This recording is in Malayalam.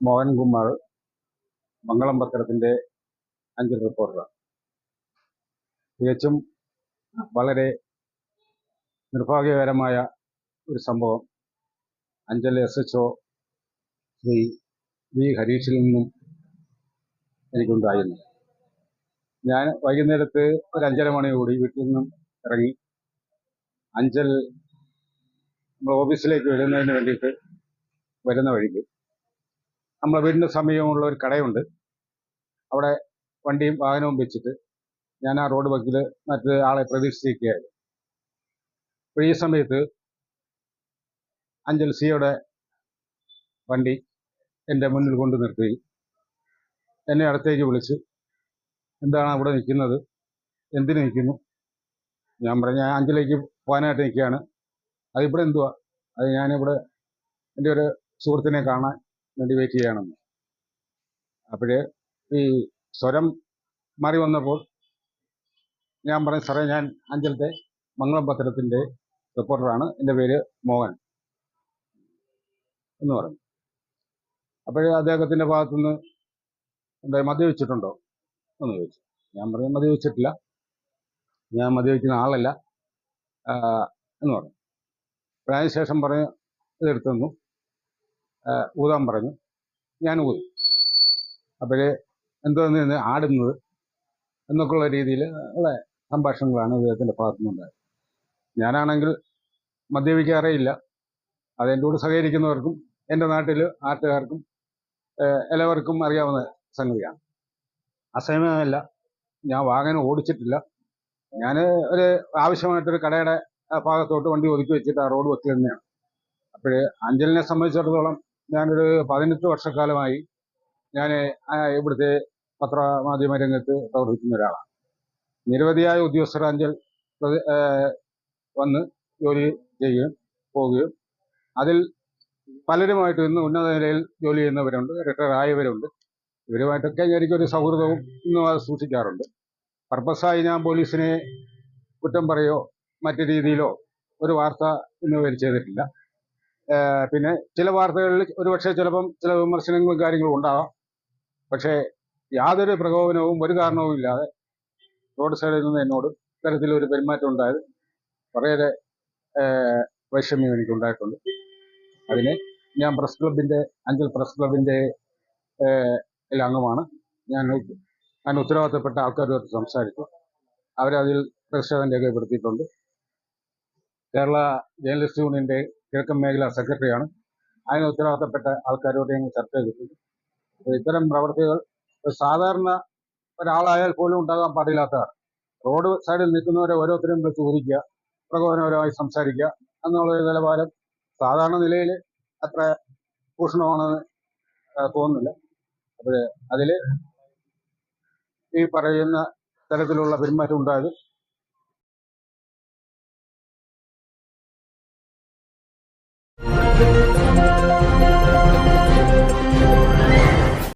മോഹൻകുമാർ മംഗളം പത്രത്തിന്റെ അഞ്ചൽ റിപ്പോർട്ടറാണ് തികച്ചും വളരെ നിർഭാഗ്യകരമായ ഒരു സംഭവം. Anchal S H O Shri V ഹരീഷിൽ നിന്നും എനിക്കുണ്ടായിരുന്നു. ഞാൻ വൈകുന്നേരത്ത് ഒരു അഞ്ചര മണിയോടി വീട്ടിൽ നിന്നും ഇറങ്ങി അഞ്ചൽ നമ്മൾ ഓഫീസിലേക്ക് വരുന്നതിന് വേണ്ടിയിട്ട് വരുന്ന വഴിക്ക് നമ്മളെ വീടിന്റെ സമീപമുള്ള ഒരു കടയുണ്ട്. അവിടെ വണ്ടിയും വാഹനവും വെച്ചിട്ട് ഞാൻ ആ റോഡ് വക്കിൽ മറ്റു ആളെ പ്രതീക്ഷിച്ചിരിക്കുകയായിരുന്നു. അപ്പോൾ ഈ സമയത്ത് അഞ്ചൽ സിയുടെ വണ്ടി എന്റെ മുന്നിൽ കൊണ്ടു നിർത്തുകയും എന്നെ അടുത്തേക്ക് വിളിച്ച് എന്താണ് അവിടെ നിൽക്കുന്നത്? എന്തിനു നിൽക്കുന്നു? ഞാൻ പറഞ്ഞു ഞാൻ അഞ്ചലേക്ക് പോകാനായിട്ട് നിൽക്കുകയാണ്. അതിവിടെ എന്തുവാ? അത് ഞാനിവിടെ എന്റെ ഒരു സുഹൃത്തിനെ കാണാൻ വെയിറ്റ് ചെയ്യണമെന്ന്. അപ്പോഴേ ഈ സ്വരം മാറി വന്നപ്പോൾ ഞാൻ പറഞ്ഞു സാറേ ഞാൻ അഞ്ചലത്തെ മംഗളം പത്രത്തിന്റെ റിപ്പോർട്ടറാണ് എന്റെ പേര് മോഹൻ. എന്ന് പറഞ്ഞു. അപ്പോഴേ അദ്ദേഹത്തിന്റെ ഭാഗത്തുനിന്ന് എന്താ മദ്യവെച്ചിട്ടുണ്ടോ എന്ന് ചോദിച്ചു. ഞാൻ പറഞ്ഞു മദ്യവെച്ചിട്ടില്ല ഞാൻ മദ്യവെക്കുന്ന ആളല്ല. എന്ന് പറഞ്ഞു. അതിനുശേഷം പറഞ്ഞു ഇതെടുത്തു ഊതാൻ പറഞ്ഞു. ഞാൻ ഊതി. അപ്പോഴേ എന്തോന്ന് ആടുന്നത് എന്നൊക്കെയുള്ള രീതിയിൽ ഉള്ള സംഭാഷണങ്ങളാണ് ഇദ്ദേഹത്തിന്റെ ഭാഗത്തുനിന്നുണ്ടായത് ഞാനാണെങ്കിൽ മദ്യപിക്കാറേയില്ല. അതെന്റെ കൂടെ സഹകരിക്കുന്നവർക്കും എന്റെ നാട്ടിൽ ആട്ടുകാർക്കും എല്ലാവർക്കും അറിയാവുന്ന സംഗതിയാണ്. അസമയമല്ല ഞാൻ വാഹനം ഓടിച്ചിട്ടില്ല. ഞാൻ ഒരു ആവശ്യമായിട്ടൊരു കടയുടെ ഭാഗത്തോട്ട് വണ്ടി ഒതുക്കി വെച്ചിട്ട് ആ റോഡ് വെക്കി തന്നെയാണ്. അപ്പോഴേ അഞ്ചലിനെ സംബന്ധിച്ചിടത്തോളം ഞാനൊരു പതിനെട്ട് വർഷക്കാലമായി ഞാൻ ഇവിടുത്തെ പത്രമാധ്യമ രംഗത്ത് പ്രവർത്തിക്കുന്ന ഒരാളാണ്. നിരവധിയായ ഏഹ് വന്ന് ജോലി ചെയ്യുകയും പോവുകയും അതിൽ പലരുമായിട്ട് ഇന്ന് ഉന്നത നിലയിൽ ജോലി ചെയ്യുന്നവരുണ്ട് റിട്ടയർ ആയവരുണ്ട്. ഇവരുമായിട്ടൊക്കെ എനിക്കൊരു സൗഹൃദവും ഇന്നും സൂക്ഷിക്കാറുണ്ട്. പർപ്പസായി ഞാൻ പോലീസിനെ കുറ്റം പറയോ മറ്റു രീതിയിലോ ഒരു വാർത്ത ഇന്ന് വരെ ചെയ്തിട്ടില്ല. പിന്നെ ചില വാർത്തകളിൽ ഒരുപക്ഷെ ചിലപ്പം ചില വിമർശനങ്ങളും കാര്യങ്ങളും ഉണ്ടാവാം. പക്ഷേ യാതൊരു പ്രകോപനവും ഒരു കാരണവും ഇല്ലാതെ റോഡ് സൈഡിൽ നിന്ന് എന്നോട് ഇത്തരത്തിലൊരു പെരുമാറ്റം ഉണ്ടായത് ഏഹ്, വൈഷമ്യം എനിക്കുണ്ടായിട്ടുണ്ട്. അതിന് ഞാൻ പ്രസ് ക്ലബിന്റെ അഞ്ചൽ പ്രസ് ക്ലബിന്റെ അംഗമാണ്. ഞാൻ ഞാൻ ഉത്തരവാദിത്തപ്പെട്ട ആൾക്കാരുമായിട്ട് സംസാരിച്ചു. അവരതിൽ പ്രതിഷേധം രേഖപ്പെടുത്തിയിട്ടുണ്ട്. കേരള ജേർണലിസ്റ്റ് യൂണിയന്റെ കിഴക്കൻ മേഖല സെക്രട്ടറിയാണ്. അതിന് ഉത്തരവാദിത്തപ്പെട്ട ആൾക്കാരോട് ഞങ്ങൾ ചർച്ച ചെയ്തിട്ടുണ്ട്. ഇത്തരം പ്രവർത്തികൾ സാധാരണ ഒരാളായാൽ പോലും ഉണ്ടാകാൻ പാടില്ലാത്തതാണ്. റോഡ് സൈഡിൽ നിൽക്കുന്നവരെ ഓരോരുത്തരും വിളിച്ച് ചോദിക്കുക പ്രകോപനപരമായി സംസാരിക്കുക എന്നുള്ള നിലവാരം സാധാരണ നിലയിൽ അത്ര ഭൂഷണമാണെന്ന് തോന്നുന്നില്ല. അപ്പോൾ അതിൽ ഈ പറയുന്ന തരത്തിലുള്ള പെരുമാറ്റം ഉണ്ടായത് Música